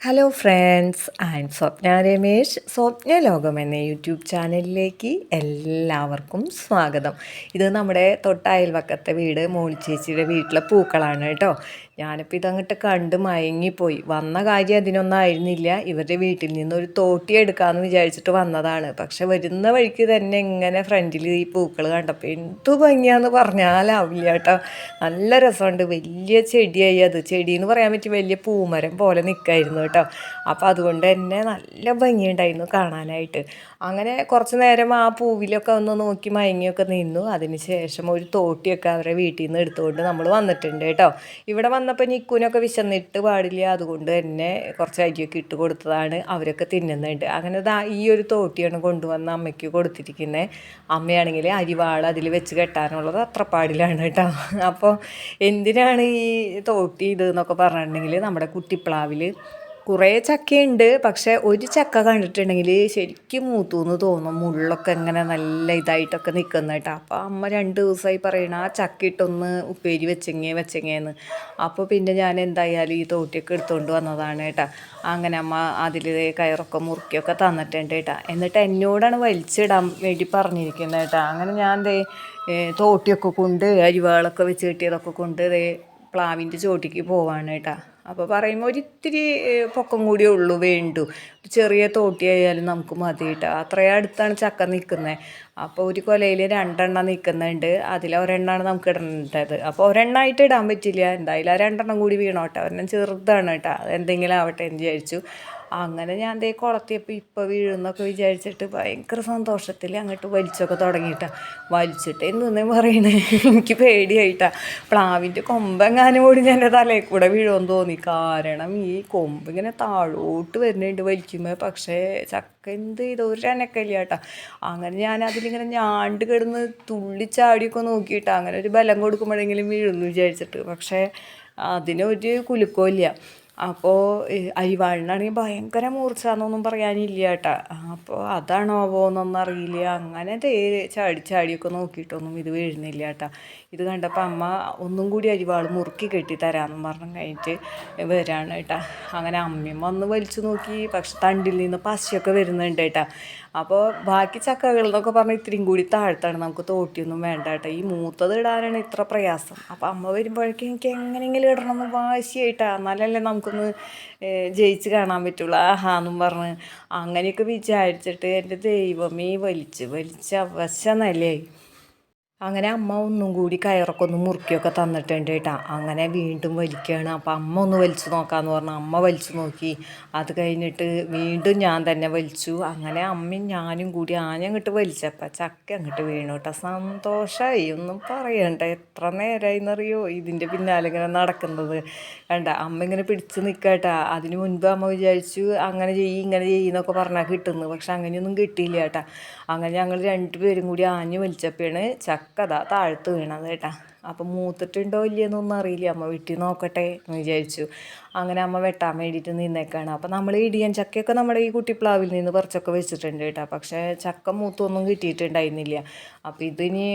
Hello friends and Swapna Ramesh Swapna Lokam എന്ന YouTube ചാനലിലേക്ക് എല്ലാവർക്കും സ്വാഗതം. ഇത് നമ്മുടെ തൊട്ടയൽവക്കത്തെ വീട് മോളിച്ചേച്ചിയുടെ വീട്ടിലെ പൂക്കളാണ് കേട്ടോ. ഞാനിപ്പോൾ ഇതങ്ങോട്ട് കണ്ട് മയങ്ങിപ്പോയി. വന്ന കാര്യം അതിനൊന്നും ആയിരുന്നില്ല ഇവരുടെ വീട്ടിൽ നിന്ന് ഒരു തോട്ടി എടുക്കാമെന്ന് വിചാരിച്ചിട്ട് വന്നതാണ്. പക്ഷെ വരുന്ന വഴിക്ക് തന്നെ ഇങ്ങനെ ഫ്രണ്ടിൽ ഈ പൂക്കൾ കണ്ടപ്പോൾ എന്തു ഭംഗിയാന്ന് പറഞ്ഞാലാവില്ല കേട്ടോ. നല്ല രസമുണ്ട്. വലിയ ചെടിയായി അത്. ചെടി എന്ന് പറയാൻ പറ്റി വലിയ പൂമരം പോലെ നിൽക്കായിരുന്നു കേട്ടോ. അപ്പോൾ അതുകൊണ്ട് തന്നെ നല്ല ഭംഗിയുണ്ടായിരുന്നു കാണാനായിട്ട്. അങ്ങനെ കുറച്ച് നേരം ആ പൂവിലൊക്കെ ഒന്ന് നോക്കി മയങ്ങിയൊക്കെ നിന്നു. അതിന് ശേഷം ഒരു തോട്ടിയൊക്കെ അവരെ വീട്ടിൽ നിന്ന് എടുത്തുകൊണ്ട് നമ്മൾ വന്നിട്ടുണ്ട് കേട്ടോ. ഇവിടെ വന്നപ്പോൾ നിക്കുനൊക്കെ വിശന്നിട്ട് പാടില്ല. അതുകൊണ്ട് തന്നെ കുറച്ച് അരിയൊക്കെ ഇട്ട് കൊടുത്തതാണ്. അവരൊക്കെ തിന്നുന്നുണ്ട്. അങ്ങനെ ദാ ഈ ഒരു തോട്ടിയാണ് കൊണ്ടുവന്ന അമ്മയ്ക്ക് കൊടുത്തിരിക്കുന്നത് അമ്മയാണെങ്കിൽ അരിവാൾ അതിൽ വെച്ച് കെട്ടാനുള്ളത് അത്ര പാടിലാണ് കേട്ടോ. അപ്പോൾ എന്തിനാണ് ഈ തോട്ടി ഇത് എന്നൊക്കെ പറഞ്ഞിട്ടുണ്ടെങ്കിൽ നമ്മുടെ കുട്ടിപ്ലാവിൽ കുറേ ചക്കയുണ്ട്. പക്ഷെ ഒരു ചക്ക കണ്ടിട്ടുണ്ടെങ്കിൽ ശരിക്കും മൂത്തു എന്ന് തോന്നും. മുള്ളൊക്കെ ഇങ്ങനെ നല്ല ഇതായിട്ടൊക്കെ നിൽക്കുന്ന കേട്ടോ. അപ്പോൾ അമ്മ രണ്ട് ദിവസമായി പറയണ ആ ചക്ക ഇട്ടൊന്ന് ഉപ്പേരി വെച്ചെങ്ങേ വെച്ചെങ്ങേന്ന്. അപ്പോൾ പിന്നെ ഞാൻ എന്തായാലും ഈ തോട്ടിയൊക്കെ എടുത്തുകൊണ്ട് വന്നതാണ് കേട്ടോ. അങ്ങനെ അമ്മ അതിൽ കയറൊക്കെ മുറുക്കിയൊക്കെ തന്നിട്ടുണ്ട് കേട്ടോ. എന്നിട്ട് എന്നോടാണ് വലിച്ചിടാൻ വേണ്ടി പറഞ്ഞിരിക്കുന്നത് കേട്ടോ. അങ്ങനെ ഞാൻ ദേ തോട്ടിയൊക്കെ കൊണ്ട് അരിവാളൊക്കെ വെച്ച് കിട്ടിയതൊക്കെ കൊണ്ട് ദേ പ്ലാവിന്റെ ചോട്ടിക്ക് പോവാണ് കേട്ടോ. അപ്പോൾ പറയുമ്പോൾ ഒരിത്തിരി പൊക്കം കൂടിയേ ഉള്ളൂ വേണ്ടു. ചെറിയ തോട്ടിയായാലും നമുക്ക് മതി കേട്ടോ അത്രയും അടുത്താണ് ചക്ക നിൽക്കുന്നത് അപ്പോൾ ഒരു കൊലയിൽ രണ്ടെണ്ണം നിൽക്കുന്നുണ്ട്. അതിൽ ഒരെണ്ണമാണ് നമുക്ക് ഇടേണ്ടത്. അപ്പോൾ ഒരെണ്ണമായിട്ട് ഇടാൻ പറ്റില്ല. എന്തായാലും ആ രണ്ടെണ്ണം കൂടി വീണോട്ടെ. ഒരെണ്ണം ചെറുതാണ് കേട്ടോ. അതെന്തെങ്കിലും ആവട്ടെ എന്ന് വിചാരിച്ചു. അങ്ങനെ ഞാൻ ദേ കുളത്തിയപ്പോൾ ഇപ്പോൾ വീഴുന്നൊക്കെ വിചാരിച്ചിട്ട് ഭയങ്കര സന്തോഷത്തിൽ അങ്ങോട്ട് വലിച്ചൊക്കെ തുടങ്ങിയിട്ടാണ് വലിച്ചിട്ട് എന്തെന്നേ പറയണേ? എനിക്ക് പേടിയായിട്ടാ. പ്ലാവിന്റെ കൊമ്പെങ്ങാനും കൂടി ഞാൻ എന്റെ തലയിൽ കൂടെ വീഴുമെന്ന് തോന്നി. കാരണം ഈ കൊമ്പ് ഇങ്ങനെ താഴോട്ട് വരുന്നുണ്ട് വലിക്കുമ്പോൾ പക്ഷേ ചക്ക എന്ത് ചെയ്തു? ഒരു അനക്കല്ല അങ്ങനെ ഞാൻ അതിലിങ്ങനെ ഞാണ്ട് കിടന്ന് തുള്ളിച്ചാടിയൊക്കെ നോക്കിയിട്ട് അങ്ങനെ ഒരു ബലം കൊടുക്കുമ്പോഴെങ്കിലും വീഴുന്നു വിചാരിച്ചിട്ട്. പക്ഷേ അതിനൊരു കുലുക്കമില്ല അപ്പോൾ അരിവാളിനാണെങ്കിൽ ഭയങ്കര മൂർച്ച എന്നൊന്നും പറയാനില്ല കേട്ടാ. അപ്പോൾ അതാണോ പോകുന്നൊന്നും അറിയില്ല. അങ്ങനെ തേ ചാടി ചാടിയൊക്കെ നോക്കിയിട്ടൊന്നും ഇത് വീഴുന്നില്ല കേട്ടാ. ഇത് കണ്ടപ്പോൾ അമ്മ ഒന്നും കൂടി അരിവാൾ മുറുക്കി കെട്ടി തരാമെന്നും പറഞ്ഞു കഴിഞ്ഞിട്ട് വരാണ് കേട്ടാ. അങ്ങനെ അമ്മയും വന്ന് വലിച്ചു നോക്കി. പക്ഷെ തണ്ടിൽ നിന്ന് പശയൊക്കെ വരുന്നുണ്ട് കേട്ടാ. അപ്പോൾ ബാക്കി ചക്കകൾ എന്നൊക്കെ പറഞ്ഞാൽ ഇത്രയും കൂടി താഴ്ത്താണ്. നമുക്ക് തോട്ടിയൊന്നും വേണ്ട കേട്ടോ. ഈ മൂത്തത് ഇടാനാണ് ഇത്ര പ്രയാസം. അപ്പോൾ അമ്മ വരുമ്പോഴേക്കും എനിക്ക് എങ്ങനെയെങ്കിലും ഇടണമെന്ന് വാശിയായിട്ടാണ് എന്നാലല്ലേ നമുക്കൊന്ന് ജയിച്ച് കാണാൻ പറ്റുള്ളൂ. ആഹാന്നും പറഞ്ഞ് അങ്ങനെയൊക്കെ വിചാരിച്ചിട്ട് എന്റെ ദൈവമേ വലിച്ച് വലിച്ച് അവശനല്ലേ അങ്ങനെ അമ്മ ഒന്നും കൂടി കയറൊക്കെ ഒന്ന് മുറുക്കിയൊക്കെ തന്നിട്ടുണ്ട് കേട്ടോ അങ്ങനെ വീണ്ടും വലിക്കുകയാണ് അപ്പോൾ അമ്മ ഒന്ന് വലിച്ചു നോക്കാമെന്ന് പറഞ്ഞു അമ്മ വലിച്ചു നോക്കി. അത് കഴിഞ്ഞിട്ട് വീണ്ടും ഞാൻ തന്നെ വലിച്ചു. അങ്ങനെ അമ്മയും ഞാനും കൂടി ആഞ്ഞങ്ങോട്ട് വലിച്ചപ്പോൾ ചക്ക അങ്ങോട്ട് വീണു കേട്ടോ. സന്തോഷമായി ഒന്നും പറയണ്ട. എത്ര നേരമായി എന്നറിയോ ഇതിന്റെ പിന്നാലെ ഇങ്ങനെ നടക്കുന്നത്. കണ്ട അമ്മ ഇങ്ങനെ പിടിച്ച് നിൽക്കട്ടാ അതിന് മുൻപ് അമ്മ വിചാരിച്ചു അങ്ങനെ ചെയ്യും ഇങ്ങനെ ചെയ്യുന്നൊക്കെ പറഞ്ഞാൽ കിട്ടുന്നു പക്ഷെ അങ്ങനെയൊന്നും കിട്ടിയില്ല കേട്ടാ. അങ്ങനെ ഞങ്ങൾ രണ്ടുപേരും കൂടി ആഞ്ഞ് വലിച്ചപ്പോഴാണ് ചക്ക ചക്കതാ താഴ്ത്ത് വീണത് കേട്ടാ. അപ്പം മൂത്തിട്ടുണ്ടോ ഇല്ലയെന്നൊന്നും അറിയില്ല. അമ്മ വെട്ടി നോക്കട്ടെ എന്ന് വിചാരിച്ചു. അങ്ങനെ അമ്മ വെട്ടാൻ വേണ്ടിയിട്ട് നിന്നേക്കാണ്. അപ്പം നമ്മൾ ഇടിയൻ ചക്കയൊക്കെ നമ്മുടെ ഈ കുട്ടിപ്ലാവിൽ നിന്ന് കുറച്ചൊക്കെ വെച്ചിട്ടുണ്ട് കേട്ടോ. പക്ഷേ ചക്ക മൂത്തൊന്നും കിട്ടിയിട്ടുണ്ടായിരുന്നില്ല. അപ്പം ഇതിനി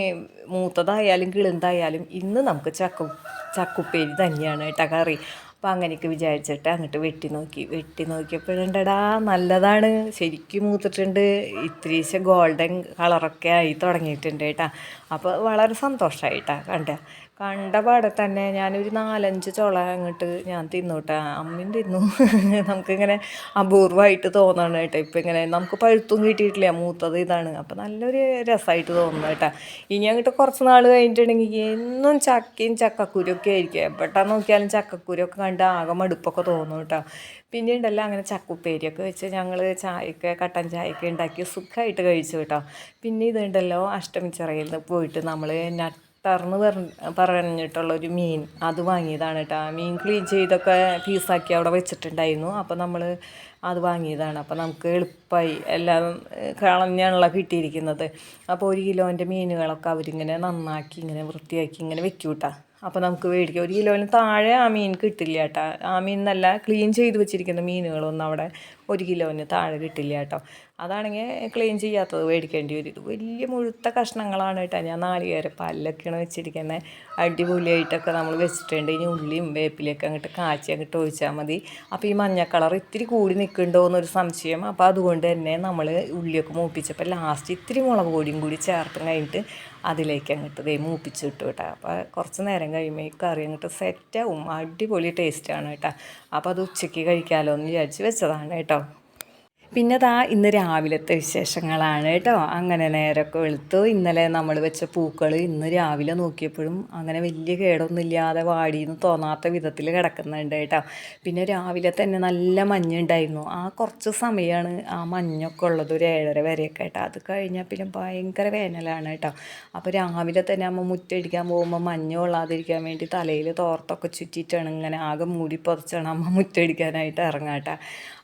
മൂത്തതായാലും കിളുന്തായാലും ഇന്ന് നമുക്ക് ചക്ക ചക്കുപ്പേരി തന്നെയാണ് കേട്ടോ കറി. അപ്പം അങ്ങനെയൊക്കെ വിചാരിച്ചിട്ട് അങ്ങോട്ട് വെട്ടി നോക്കി വെട്ടി നോക്കിയപ്പോഴുണ്ടടാ നല്ലതാണ്. ശരിക്കും മൂത്തിട്ടുണ്ട്. ഇത്തിരീശ ഗോൾഡൻ കളറൊക്കെ ആയി തുടങ്ങിയിട്ടുണ്ട് കേട്ടാ. അപ്പോൾ വളരെ സന്തോഷമായിട്ടാ കണ്ട. കണ്ട പാടെ തന്നെ ഞാനൊരു നാലഞ്ച് ചുള അങ്ങോട്ട് ഞാൻ തിന്നു കേട്ടോ അമ്മയും തിന്നു. നമുക്കിങ്ങനെ അപൂർവമായിട്ട് തോന്നണം കേട്ടോ. ഇപ്പം ഇങ്ങനെ നമുക്ക് പഴുത്തും കിട്ടിയിട്ടില്ല മൂത്തത് ഇതാണ്. അപ്പം നല്ലൊരു രസമായിട്ട് തോന്നുന്നു കേട്ടോ. ഇനി അങ്ങോട്ട് കുറച്ച് നാൾ കഴിഞ്ഞിട്ടുണ്ടെങ്കിൽ എന്നും ചക്കയും ചക്കക്കുരൊക്കെ ആയിരിക്കും. എവിടെ നോക്കിയാലും ചക്കക്കുരൊക്കെ കണ്ട് ആകെ മടുപ്പൊക്കെ തോന്നും കേട്ടോ. പിന്നെ ഉണ്ടല്ലോ അങ്ങനെ ചക്കുപ്പേരിയൊക്കെ വെച്ച് ഞങ്ങൾ ചായക്ക് കട്ടൻ ചായയൊക്കെ ഉണ്ടാക്കി സുഖമായിട്ട് കഴിച്ചു കേട്ടോ. പിന്നെ ഇതുണ്ടല്ലോ അഷ്ടമിച്ചിറയിൽ പോയിട്ട് നമ്മൾ നട്ട് ടർന്ന് പറഞ്ഞിട്ടുള്ള ഒരു മീൻ അത് വാങ്ങിയതാണ് കേട്ടോ. മീൻ ക്ലീൻ ചെയ്തൊക്കെ പീസാക്കി അവിടെ വെച്ചിട്ടുണ്ടായിരുന്നു. അപ്പോൾ നമ്മൾ അത് വാങ്ങിയതാണ്. അപ്പോൾ നമുക്ക് എളുപ്പമായി എല്ലാം കളഞ്ഞാണല്ലോ കിട്ടിയിരിക്കുന്നത്. അപ്പോൾ ഒരു കിലോന്റെ മീനുകളൊക്കെ അവരിങ്ങനെ നന്നാക്കി ഇങ്ങനെ വൃത്തിയാക്കി ഇങ്ങനെ വെക്കൂട്ടാ അപ്പോൾ നമുക്ക് മേടിക്കാം ഒരു കിലോന് താഴെ ആ മീൻ കിട്ടില്ല കേട്ടോ ആ മീൻ നല്ല ക്ലീൻ ചെയ്ത് വെച്ചിരിക്കുന്ന മീനുകളൊന്നും അവിടെ ഒരു കിലോന് താഴെ കിട്ടില്ല കേട്ടോ. അതാണെങ്കിൽ ക്ലീൻ ചെയ്യാത്തത് മേടിക്കേണ്ടി വരും. ഇത് വലിയ മുഴുത്ത കഷ്ണങ്ങളാണ് കേട്ടോ. ഞാൻ നാളികേര പല്ലൊക്കെയാണ് വെച്ചിരിക്കുന്നത് അടിപൊളിയായിട്ടൊക്കെ നമ്മൾ വെച്ചിട്ടുണ്ട്. ഇനി ഉള്ളിയും വേപ്പിലൊക്കെ അങ്ങോട്ട് കാച്ചി അങ്ങോട്ട് ഒഴിച്ചാൽ മതി. അപ്പോൾ ഈ മഞ്ഞ കളർ ഇത്തിരി കൂടി നിൽക്കുന്നുണ്ടോ എന്നൊരു സംശയം. അപ്പോൾ അതുകൊണ്ട് തന്നെ നമ്മൾ ഉള്ളിയൊക്കെ മൂപ്പിച്ചപ്പോൾ ലാസ്റ്റ് ഇത്തിരി മുളക് പൊടിയും കൂടി ചേർത്ത് കഴിഞ്ഞിട്ട് അതിലേക്ക് അങ്ങോട്ട് ദേ മൂപ്പിച്ച് വിട്ടു കേട്ടോ. അപ്പോൾ കുറച്ച് നേരം കഴിയുമ്പോൾ ഈ കറി അങ്ങോട്ട് സെറ്റാവും അടിപൊളി ടേസ്റ്റാണ് കേട്ടോ. അപ്പോൾ അത് ഉച്ചയ്ക്ക് കഴിക്കാമല്ലോ എന്ന് വിചാരിച്ച് വെച്ചതാണ് കേട്ടോ. പിന്നെ ദാ ഇന്ന് രാവിലത്തെ വിശേഷങ്ങളാണ് കേട്ടോ. അങ്ങനെ നേരമൊക്കെ വെളുത്തു. ഇന്നലെ നമ്മൾ വെച്ച പൂക്കൾ ഇന്ന് രാവിലെ നോക്കിയപ്പോഴും അങ്ങനെ വലിയ കേടൊന്നുമില്ലാതെ വാടിയെന്ന് തോന്നാത്ത വിധത്തിൽ കിടക്കുന്നുണ്ട് കേട്ടോ. പിന്നെ രാവിലെ തന്നെ നല്ല മഞ്ഞുണ്ടായിരുന്നു. ആ കുറച്ച് സമയമാണ് ആ മഞ്ഞൊക്കെ ഉള്ളത് ഒരു ഏഴര വരെയൊക്കെ കേട്ടോ. അത് കഴിഞ്ഞാൽ പിന്നെ ഭയങ്കര വേനലാണ് കേട്ടോ. അപ്പോൾ രാവിലെ തന്നെ നമ്മൾ മുറ്റടിക്കാൻ പോകുമ്പോൾ മഞ്ഞ് കൊള്ളാതിരിക്കാൻ വേണ്ടി തലയിൽ തോർത്തൊക്കെ ചുറ്റിയിട്ടാണ് ഇങ്ങനെ ആകെ മൂടി പുതച്ചാണ് അമ്മ മുറ്റടിക്കാനായിട്ട് ഇറങ്ങാം കേട്ടോ.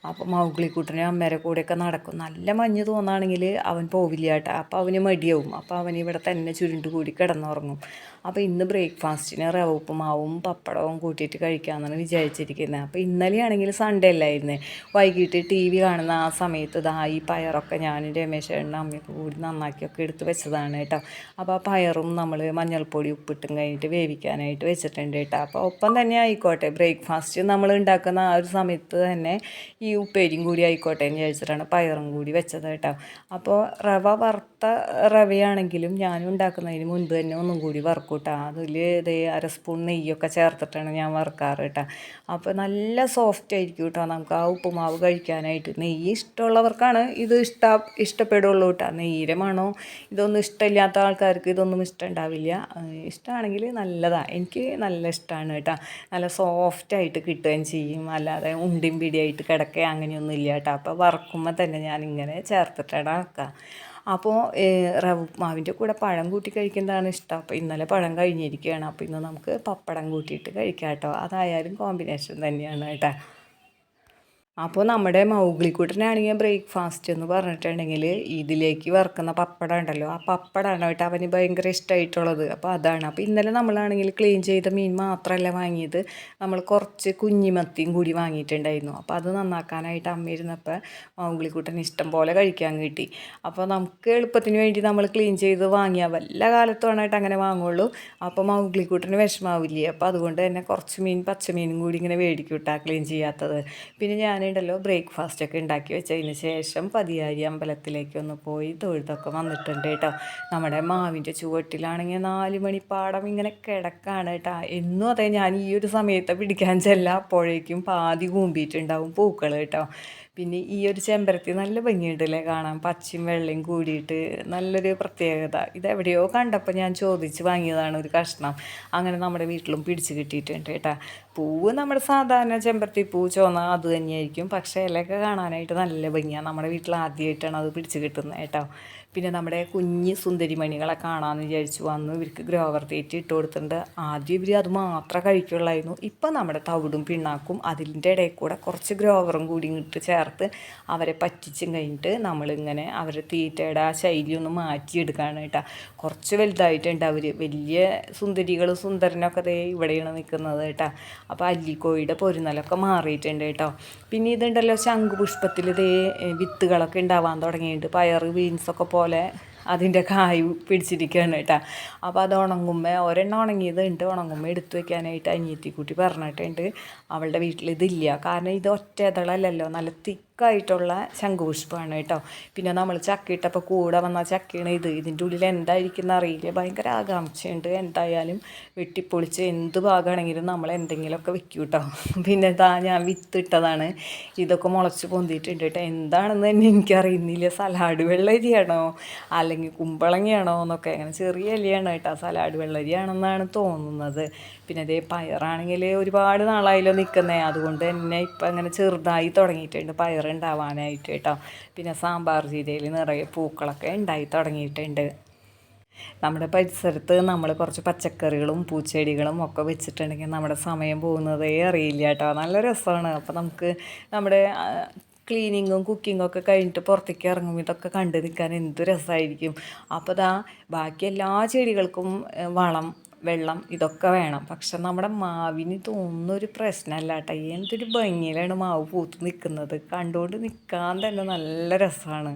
അപ്പോൾ മൗഗ്ലിക്കൂട്ടനെ അമ്മേരെ കൂടെയൊക്കെ നടക്കും. നല്ല മഞ്ഞ് തോന്നുകയാണെങ്കിൽ അവൻ പോവില്ല കേട്ടോ. അപ്പോൾ അവന് മടിയാവും. അപ്പോൾ അവൻ ഇവിടെ തന്നെ ചുരുണ്ട് കൂടി കിടന്നുറങ്ങും. അപ്പോൾ ഇന്ന് ബ്രേക്ക്ഫാസ്റ്റിന് റവ ഉപ്പുമാവും പപ്പടവും കൂട്ടിയിട്ട് കഴിക്കാമെന്നാണ് വിചാരിച്ചിരിക്കുന്നത് അപ്പോൾ ഇന്നലെയാണെങ്കിൽ സൺഡേ അല്ലായിരുന്നു. വൈകിട്ട് ടി വി കാണുന്ന ആ സമയത്ത് ഇതാ ഈ പയറൊക്കെ ഞാനും രമേശേണ്ണ അമ്മയൊക്കെ കൂടി നന്നാക്കിയൊക്കെ എടുത്ത് വെച്ചതാണ് കേട്ടോ. അപ്പോൾ ആ പയറും നമ്മൾ മഞ്ഞൾപ്പൊടി ഉപ്പിട്ടും കഴിഞ്ഞിട്ട് വേവിക്കാനായിട്ട് വെച്ചിട്ടുണ്ട് കേട്ടോ. അപ്പോൾ ഒപ്പം തന്നെ ആയിക്കോട്ടെ ബ്രേക്ക്ഫാസ്റ്റ് നമ്മൾ ഉണ്ടാക്കുന്ന ആ ഒരു സമയത്ത് തന്നെ ഈ ഉപ്പേരിയും കൂടി ആയിക്കോട്ടെ എന്ന് വിചാരിച്ചിട്ടാണ് പയറും കൂടി വെച്ചത് കേട്ടോ. അപ്പോൾ റവ വറുത്ത റവയാണെങ്കിലും ഞാനും ഉണ്ടാക്കുന്നതിന് മുൻപ് തന്നെ ഒന്നും കൂടി വറുക്കും. കേട്ടോ. അതിൽ ഇതേ അര സ്പൂൺ നെയ്യൊക്കെ ചേർത്തിട്ടാണ് ഞാൻ വറുക്കാറ് കേട്ടോ. അപ്പോൾ നല്ല സോഫ്റ്റ് ആയിരിക്കും കേട്ടോ നമുക്ക് ആ ഉപ്പുമാവ് കഴിക്കാനായിട്ട്. നെയ്യ് ഇഷ്ടമുള്ളവർക്കാണ് ഇത് ഇഷ്ട ഇഷ്ടപ്പെടുള്ളൂ കേട്ടോ. നെയ്യിലെ മണോ ഇതൊന്നും ഇഷ്ടമില്ലാത്ത ആൾക്കാർക്ക് ഇതൊന്നും ഇഷ്ടമുണ്ടാവില്ല ഇഷ്ടമാണെങ്കിൽ നല്ലതാണ് എനിക്ക് നല്ല ഇഷ്ടമാണ് കേട്ടോ. നല്ല സോഫ്റ്റ് ആയിട്ട് കിട്ടുകയും ചെയ്യും. അല്ലാതെ ഉണ്ടിയും പിടിയായിട്ട് കിടക്കുക അങ്ങനെയൊന്നും ഇല്ല കേട്ടോ. അപ്പോൾ വറക്കുമ്പോൾ തന്നെ ഞാനിങ്ങനെ ചേർത്തിട്ടാണ് ആക്കുക. അപ്പോൾ റവ് ഉപ്മാവിന്റെ കൂടെ പഴം കൂട്ടി കഴിക്കുന്നതാണ് ഇഷ്ടം. അപ്പോൾ ഇന്നലെ പഴം കഴിഞ്ഞിരിക്കുകയാണ്. അപ്പോൾ ഇന്ന് നമുക്ക് പപ്പടം കൂട്ടിയിട്ട് കഴിക്കാം കേട്ടോ അതായാലും കോമ്പിനേഷൻ തന്നെയാണ് കേട്ടോ. അപ്പോൾ നമ്മുടെ മൗഗ്ലിക്കൂട്ടനാണെങ്കിൽ ബ്രേക്ക്ഫാസ്റ്റ് എന്ന് പറഞ്ഞിട്ടുണ്ടെങ്കിൽ ഇതിലേക്ക് വറുക്കുന്ന പപ്പടം ഉണ്ടല്ലോ ആ പപ്പടമാണ് കേട്ടോ അവന് ഭയങ്കര ഇഷ്ടമായിട്ടുള്ളത് അപ്പോൾ അതാണ്. അപ്പോൾ ഇന്നലെ നമ്മളാണെങ്കിൽ ക്ലീൻ ചെയ്ത മീൻ മാത്രമല്ല വാങ്ങിയത്. നമ്മൾ കുറച്ച് കുഞ്ഞിമത്തിയും കൂടി വാങ്ങിയിട്ടുണ്ടായിരുന്നു. അപ്പോൾ അത് നന്നാക്കാനായിട്ട് അമ്മ ഇരുന്നപ്പോൾ മൗഗ്ലിക്കൂട്ടൻ ഇഷ്ടം പോലെ കഴിക്കാൻ കിട്ടി. അപ്പോൾ നമുക്ക് എളുപ്പത്തിന് വേണ്ടി നമ്മൾ ക്ലീൻ ചെയ്ത് വാങ്ങിയാൽ വല്ല കാലത്തുമാണായിട്ട് അങ്ങനെ വാങ്ങുള്ളൂ. അപ്പോൾ മൗഗ്ലിക്കൂട്ടന് വിഷമാവില്ലേ? അപ്പോൾ അതുകൊണ്ട് തന്നെ കുറച്ച് മീൻ പച്ചമീനും കൂടി ഇങ്ങനെ മേടിക്കൂട്ടാ കേട്ടോ ക്ലീൻ ചെയ്യാത്തത്. പിന്നെ ഞാൻ ഉണ്ടല്ലോ ബ്രേക്ക്ഫാസ്റ്റ് ഒക്കെ ഉണ്ടാക്കി വെച്ചതിന് ശേഷം പതിയാരി അമ്പലത്തിലേക്ക് ഒന്ന് പോയി തൊഴുതൊക്കെ വന്നിട്ടുണ്ട് കേട്ടോ. നമ്മുടെ മാവിന്റെ ചുവട്ടിലാണെങ്കിൽ നാല് മണിപ്പാടം ഇങ്ങനെ കിടക്കാണ് കേട്ടോ. എന്നും അതെ ഞാൻ ഈ ഒരു സമയത്ത് പിടിക്കാൻ ചെല്ലാം അപ്പോഴേക്കും പാതി കൂമ്പിയിട്ടുണ്ടാവും പൂക്കൾ കേട്ടോ. പിന്നെ ഈ ഒരു ചെമ്പരത്തി നല്ല ഭംഗിയുണ്ടല്ലേ കാണാൻ? പച്ചയും വെള്ളയും കൂടിയിട്ട് നല്ലൊരു പ്രത്യേകത. ഇതെവിടെയോ കണ്ടപ്പോൾ ഞാൻ ചോദിച്ച് വാങ്ങിയതാണ് ഒരു കഷ്ണം. അങ്ങനെ നമ്മുടെ വീട്ടിലും പിടിച്ച് കിട്ടിയിട്ടുണ്ട് കേട്ടോ. പൂവ് നമ്മുടെ സാധാരണ ചെമ്പരത്തി പൂ ചോന്ന അത് തന്നെയായിരിക്കും. പക്ഷേ ഇലയൊക്കെ കാണാനായിട്ട് നല്ല ഭംഗിയാണ് നമ്മുടെ വീട്ടിൽ ആദ്യമായിട്ടാണ് അത് പിടിച്ച് കിട്ടുന്നത് കേട്ടോ. പിന്നെ നമ്മുടെ കുഞ്ഞ് സുന്ദരിമണികളെ കാണാമെന്ന് വിചാരിച്ചു വന്നു. ഇവർക്ക് ഗ്രോവർ തീറ്റി ഇട്ട് കൊടുത്തിട്ടുണ്ട്. ആദ്യം ഇവർ അത് മാത്രമേ കഴിക്കുള്ളായിരുന്നു. ഇപ്പം നമ്മുടെ തവിടും പിണ്ണാക്കും അതിന്റെ ഇടയിൽ കൂടെ കുറച്ച് ഗ്രോവറും കൂടി ഇട്ട് ചേർത്ത് അവരെ പറ്റിച്ചും കഴിഞ്ഞിട്ട് നമ്മളിങ്ങനെ അവരുടെ തീറ്റയുടെ ആ ശൈലി ഒന്ന് മാറ്റിയെടുക്കുകയാണ് കേട്ടോ കുറച്ച് വലുതായിട്ടുണ്ട് അവർ വലിയ സുന്ദരികൾ സുന്ദരനൊക്കെ ദേ ഇവിടെയാണ് നിൽക്കുന്നത് കേട്ടോ. അപ്പോൾ അല്ലിക്കോഴിയുടെ പൊരുന്നലൊക്കെ മാറിയിട്ടുണ്ട് കേട്ടോ. പിന്നെ ഇതുണ്ടല്ലോ ശംഖുപുഷ്പത്തിൽ ഇതേ വിത്തുകളൊക്കെ ഉണ്ടാവാൻ തുടങ്ങിയിട്ടുണ്ട്. പയർ ബീൻസൊക്കെ പോലെ അതിന്റെ കായ് പിടിച്ചിരിക്കുകയാണ് കേട്ടോ. അപ്പോൾ അത് ഉണങ്ങുമ്പോൾ ഒരെണ്ണം ഉണങ്ങിയത് ഉണ്ട്. ഉണങ്ങുമ്പോൾ എടുത്തു വെക്കാനായിട്ട് അനിയത്തിക്കുട്ടി പറഞ്ഞിട്ടുണ്ട് അവളുടെ വീട്ടിൽ ഇതില്ല. കാരണം ഇത് ഒറ്റ ഇതളല്ലല്ലോ. നല്ല തിക്ക് തിക്കായിട്ടുള്ള ശംഖുപുഷ്പമാണ് കേട്ടോ. പിന്നെ നമ്മൾ ചക്കിയിട്ടപ്പോൾ കൂടെ വന്ന ചക്കയാണ് ഇത്. ഇതിന്റെ ഉള്ളിൽ എന്തായിരിക്കും അറിയില്ല. ഭയങ്കര ആകാംക്ഷയുണ്ട്. എന്തായാലും വെട്ടിപ്പൊളിച്ച് എന്ത് ഭാഗമാണെങ്കിലും നമ്മൾ എന്തെങ്കിലുമൊക്കെ വെക്കും കേട്ടോ. പിന്നെ ഇതാ ഞാൻ വിത്തിട്ടതാണ്. ഇതൊക്കെ മുളച്ച് പൊന്തിയിട്ടുണ്ട് കേട്ടോ. എന്താണെന്ന് തന്നെ എനിക്കറിയുന്നില്ല. സലാഡ് വെള്ളരിയാണോ അല്ലെങ്കിൽ കുമ്പളങ്ങയാണോ എന്നൊക്കെ അങ്ങനെ ചെറിയ ഇലയാണ് കേട്ടോ സലാഡ് വെള്ളരിയാണെന്നാണ് തോന്നുന്നത്. പിന്നെ അതേ പയറാണെങ്കിൽ ഒരുപാട് നാളായല്ലോ നിൽക്കുന്നത് അതുകൊണ്ട് തന്നെ ഇപ്പം അങ്ങനെ ചെറുതായി തുടങ്ങിയിട്ടുണ്ട് പയറുണ്ടാവാനായിട്ട് കേട്ടോ. പിന്നെ സാമ്പാർ ചീരയിൽ നിറയെ പൂക്കളൊക്കെ ഉണ്ടായി തുടങ്ങിയിട്ടുണ്ട്. നമ്മുടെ പരിസരത്ത് നമ്മൾ കുറച്ച് പച്ചക്കറികളും പൂച്ചെടികളും ഒക്കെ വെച്ചിട്ടുണ്ടെങ്കിൽ നമ്മുടെ സമയം പോകുന്നതേ അറിയില്ല കേട്ടോ. നല്ല രസമാണ്. അപ്പോൾ നമുക്ക് നമ്മുടെ ക്ലീനിങ്ങും കുക്കിങ്ങും ഒക്കെ കഴിഞ്ഞിട്ട് പുറത്തേക്ക് ഇറങ്ങും. ഇതൊക്കെ കണ്ട് നിൽക്കാൻ എന്ത് രസമായിരിക്കും. അപ്പോൾ ദാ ബാക്കി എല്ലാ ചെടികൾക്കും വളം വെള്ളം ഇതൊക്കെ വേണം. പക്ഷെ നമ്മുടെ മാവിന് തോന്നുന്ന ഒരു പ്രശ്നമല്ല കേട്ടോ. എന്തൊരു ഭംഗിയിലാണ് മാവ് പൂത്ത് നിൽക്കുന്നത്. കണ്ടുകൊണ്ട് നിൽക്കാൻ തന്നെ നല്ല രസമാണ്.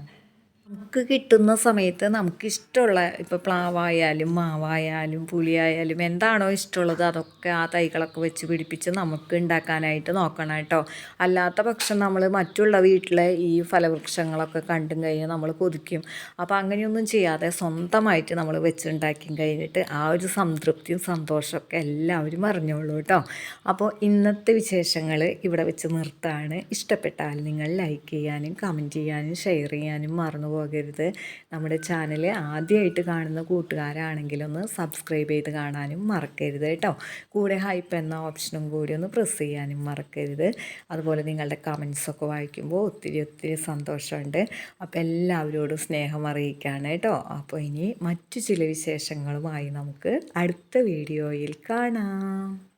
നമുക്ക് കിട്ടുന്ന സമയത്ത് നമുക്ക് ഇഷ്ടമുള്ള ഇപ്പോൾ പ്ലാവായാലും മാവായാലും പുളിയായാലും എന്താണോ ഇഷ്ടമുള്ളത് അതൊക്കെ ആ തൈകളൊക്കെ വെച്ച് പിടിപ്പിച്ച് നമുക്ക് ഉണ്ടാക്കാനായിട്ട് നോക്കണം കേട്ടോ. അല്ലാത്ത പക്ഷം നമ്മൾ മറ്റുള്ള വീട്ടിലെ ഈ ഫലവൃക്ഷങ്ങളൊക്കെ കണ്ടും കഴിഞ്ഞാൽ നമ്മൾ കൊതിക്കും. അപ്പോൾ അങ്ങനെയൊന്നും ചെയ്യാതെ സ്വന്തമായിട്ട് നമ്മൾ വെച്ചുണ്ടാക്കിയും കഴിഞ്ഞിട്ട് ആ ഒരു സംതൃപ്തിയും സന്തോഷമൊക്കെ എല്ലാവരും അറിഞ്ഞോളൂ കേട്ടോ. അപ്പോൾ ഇന്നത്തെ വിശേഷങ്ങൾ ഇവിടെ വെച്ച് നിർത്താണ്. ഇഷ്ടപ്പെട്ടാൽ നിങ്ങൾ ലൈക്ക് ചെയ്യാനും കമന്റ് ചെയ്യാനും ഷെയർ ചെയ്യാനും മറന്നു പോകരുത്. നമ്മുടെ ചാനൽ ആദ്യമായിട്ട് കാണുന്ന കൂട്ടുകാരാണെങ്കിലൊന്ന് സബ്സ്ക്രൈബ് ചെയ്ത് കാണാനും മറക്കരുത് കേട്ടോ. കൂടെ ഹൈപ്പ് എന്ന ഓപ്ഷനും കൂടി ഒന്ന് പ്രസ് ചെയ്യാനും മറക്കരുത്. അതുപോലെ നിങ്ങളുടെ കമൻസൊക്കെ വായിക്കുമ്പോൾ ഒത്തിരി ഒത്തിരി സന്തോഷമുണ്ട്. അപ്പോൾ എല്ലാവരോടും സ്നേഹം അറിയിക്കുകയാണ് കേട്ടോ. അപ്പോൾ ഇനി മറ്റു ചില വിശേഷങ്ങളുമായി നമുക്ക് അടുത്ത വീഡിയോയിൽ കാണാം.